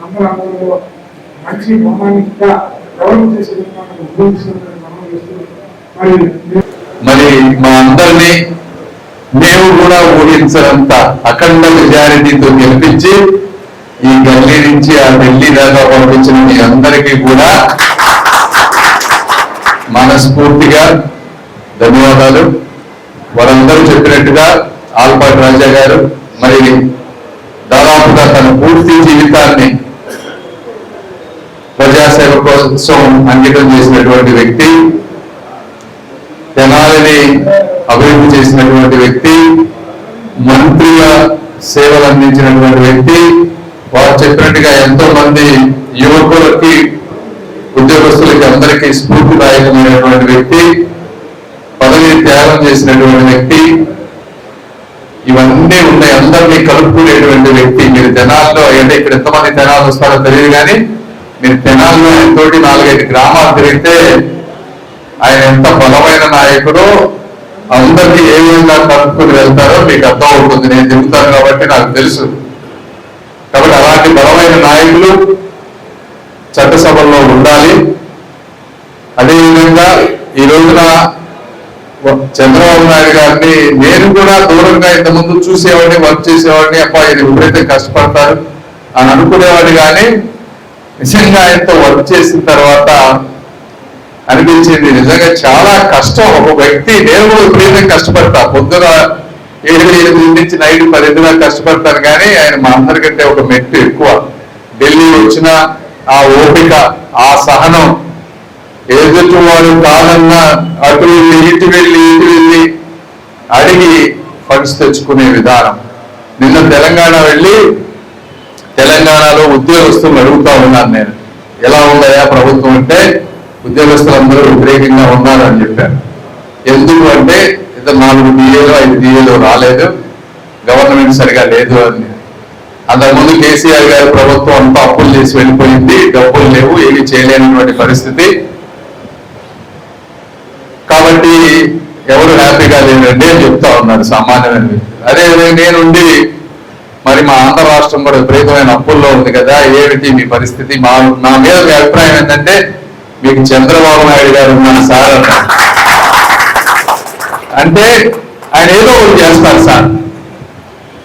నంబరాలలో మంచి ప్రామాణికంగా గౌరవం చేసే మరి మరి మా అందరినీ మేము కూడా ఊహించనంత అఖండ మెజారిటీతో గెలిపించి ఈ గల్లీ నుంచి ఆ ఢిల్లీ దాకా పంపించిన మీ అందరికీ కూడా మనస్ఫూర్తిగా ధన్యవాదాలు. వారందరూ చెప్పినట్టుగా ఆల్పాటి రాజా గారు మరి దాదాపుగా తన పూర్తి జీవితాన్ని ప్రజాసేవ కోసం అంకితం చేసినటువంటి వ్యక్తి తెనాలిని అభివృద్ధి చేసినటువంటి వ్యక్తి మంత్రిగా సేవలు అందించినటువంటి వ్యక్తి వారు చెప్పినట్టుగా ఎంతో మంది యువకులకి ఉద్యోగస్తులకి అందరికీ స్ఫూర్తిదాయకమైనటువంటి వ్యక్తి పదవి త్యాగం చేసినటువంటి వ్యక్తి ఇవన్నీ ఉన్నాయి. అందరినీ కలుపుకునేటువంటి వ్యక్తి మీరు జనాల్లో అంటే ఇక్కడ ఎంతమంది జనాలు వస్తారో తెలియదు కానీ మీరు జనాల్లో ఎంతోటి నాలుగైదు గ్రామాలు తిరిగితే ఆయన ఎంత బలమైన నాయకుడు అందరినీ ఏ విధంగా కలుపుకుని వెళ్తారో మీకు అర్థం అవుతుంది. నేను చెబుతాను కాబట్టి నాకు తెలుసు. కాబట్టి అలాంటి బలమైన నాయకులు చట్టసభల్లో ఉండాలి అదేవిధంగా ఈ రోజున చంద్రబాబు నాయుడు గారిని నేను కూడా దూరంగా ఇంతకుముందు చూసేవాడిని వర్క్ చేసేవాడిని. అప్ప ఆయన ఎప్పుడైతే కష్టపడతారు అని అనుకునేవాడు కానీ నిజంగా ఆయనతో వర్క్ చేసిన తర్వాత అనిపించింది నిజంగా చాలా కష్టం. ఒక వ్యక్తి నేను కూడా విపరీతం కష్టపడతా. పొద్దున ఏడు ఎనిమిది నుంచి నైట్ పదింటి దాకా కష్టపడతాను కానీ ఆయన మా అందరికంటే ఒక మెట్టు ఎక్కువ. ఢిల్లీ వచ్చిన ఆ ఓపిక ఆ సహనం ఎదుటి వాడు కాదన్నా అటు వెళ్ళి ఇటు వెళ్ళి ఇటు వెళ్ళి అడిగి ఫండ్స్ తెచ్చుకునే విధానం. నిన్న తెలంగాణ వెళ్ళి తెలంగాణలో ఉద్యోగస్తులు అడుగుతా ఉన్నాను నేను. ఎలా ఉందయా ప్రభుత్వం అంటే ఉద్యోగస్తులందరూ వ్యతిరేకంగా ఉన్నారు అని చెప్పారు ఎందుకు అంటే ఇద్దరు నాలుగు డిఏలు ఐదు డిఏలు రాలేదు. గవర్నమెంట్ సరిగా లేదు అని. అంతకుముందు కేసీఆర్ గారి ప్రభుత్వం అంతా అప్పులు చేసి వెళ్ళిపోయింది. డబ్బులు లేవు ఏమి చేయలేనటువంటి పరిస్థితి. ఎవరు హ్యాపీగా లేదండి అని చెప్తా ఉన్నారు సామాన్యమైన వ్యక్తి. అదే నేనుండి మరి మా ఆంధ్ర రాష్ట్రం కూడా విపరీతమైన అప్పుల్లో ఉంది కదా ఏమిటి మీ పరిస్థితి? మా నా మీద మీ అభిప్రాయం ఏంటంటే మీకు చంద్రబాబు నాయుడు గారు ఉన్నారు సార్ అన్నారు. అంటే ఆయన ఏదో ఒకటి చేస్తారు సార్.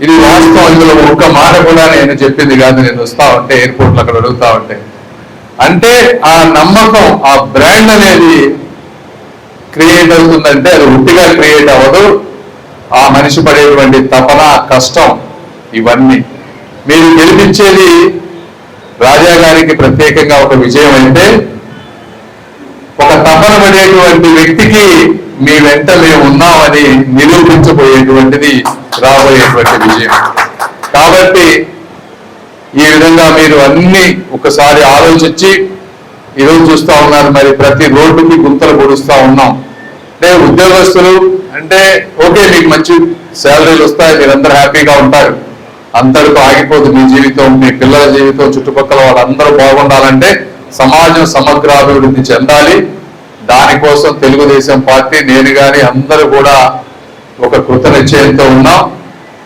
ఇది వాస్తవం ఇందులో ఒక్క మాట కూడా నేను చెప్పింది కాదు నేను వస్తా ఉంటే ఎయిర్పోర్ట్లో అక్కడ అడుగుతా ఉంటే. అంటే ఆ నమ్మకం ఆ బ్రాండ్ అనేది క్రియేట్ అవుతుందంటే అది ఉట్టిగా క్రియేట్ అవ్వదు. ఆ మనిషి పడేటువంటి తపన కష్టం ఇవన్నీ. మీరు గెలిపించేది రాజా గారికి ప్రత్యేకంగా ఒక విజయం అయితే ఒక తపన పడేటువంటి వ్యక్తికి మీ వెంట మేము ఉన్నామని నిరూపించబోయేటువంటిది రాబోయేటువంటి విజయం. కాబట్టి ఈ విధంగా మీరు అన్ని ఒకసారి ఆలోచించి ఈరోజు చూస్తూ ఉన్నారు మరి ప్రతి రోడ్డుకి గుంతలు పొడుస్తూ ఉన్నాం. అంటే ఉద్యోగస్తులు అంటే ఓకే మీకు మంచి శాలరీలు వస్తాయి మీరందరూ హ్యాపీగా ఉంటారు. అందరితో ఆగిపోదు మీ జీవితం మీ పిల్లల జీవితం చుట్టుపక్కల వాళ్ళందరూ బాగుండాలంటే సమాజం సమగ్రాభివృద్ధి చెందాలి. దానికోసం తెలుగుదేశం పార్టీ నేను కానీ అందరూ కూడా ఒక కృత నిశ్చయంతో ఉన్నాం.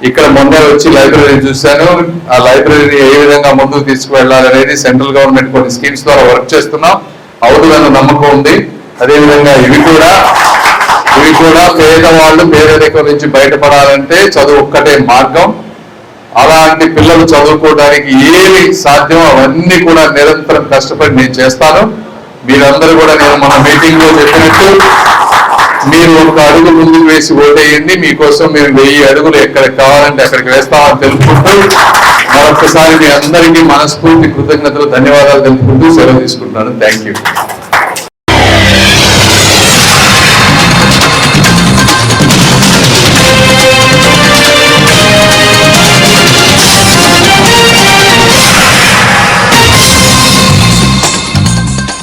ఇక్కడ మొన్న వచ్చి లైబ్రరీ చూశాను. ఆ లైబ్రరీని ఏ విధంగా ముందుకు తీసుకువెళ్ళాలనేది సెంట్రల్ గవర్నమెంట్ కొన్ని స్కీమ్స్ ద్వారా వర్క్ చేస్తున్నాం. అవుతుందన్న నమ్మకం ఉంది. అదేవిధంగా ఇవి కూడా ఇవి కూడా పేదవాళ్ళు పేదరికం నుంచి బయటపడాలంటే చదువు ఒక్కటే మార్గం. అలాంటి పిల్లలు చదువుకోవడానికి ఏమి సాధ్యమో అవన్నీ కూడా నిరంతరం కష్టపడి నేను చేస్తాను. మీరందరూ కూడా నేను మన మీటింగ్లో చెప్పినట్టు మీరు ఒక అడుగు ముందుకు వేసి ఓటేయండి మీకోసం మేము వెయ్యి అడుగులు ఎక్కడ కావాలంటే అక్కడికి వేస్తామని తెలుపుకుంటూ మరొకసారి మీ అందరికీ మనస్ఫూర్తి కృతజ్ఞతలు ధన్యవాదాలు తెలుపుకుంటూ సెలవు తీసుకుంటున్నాను. Thank you.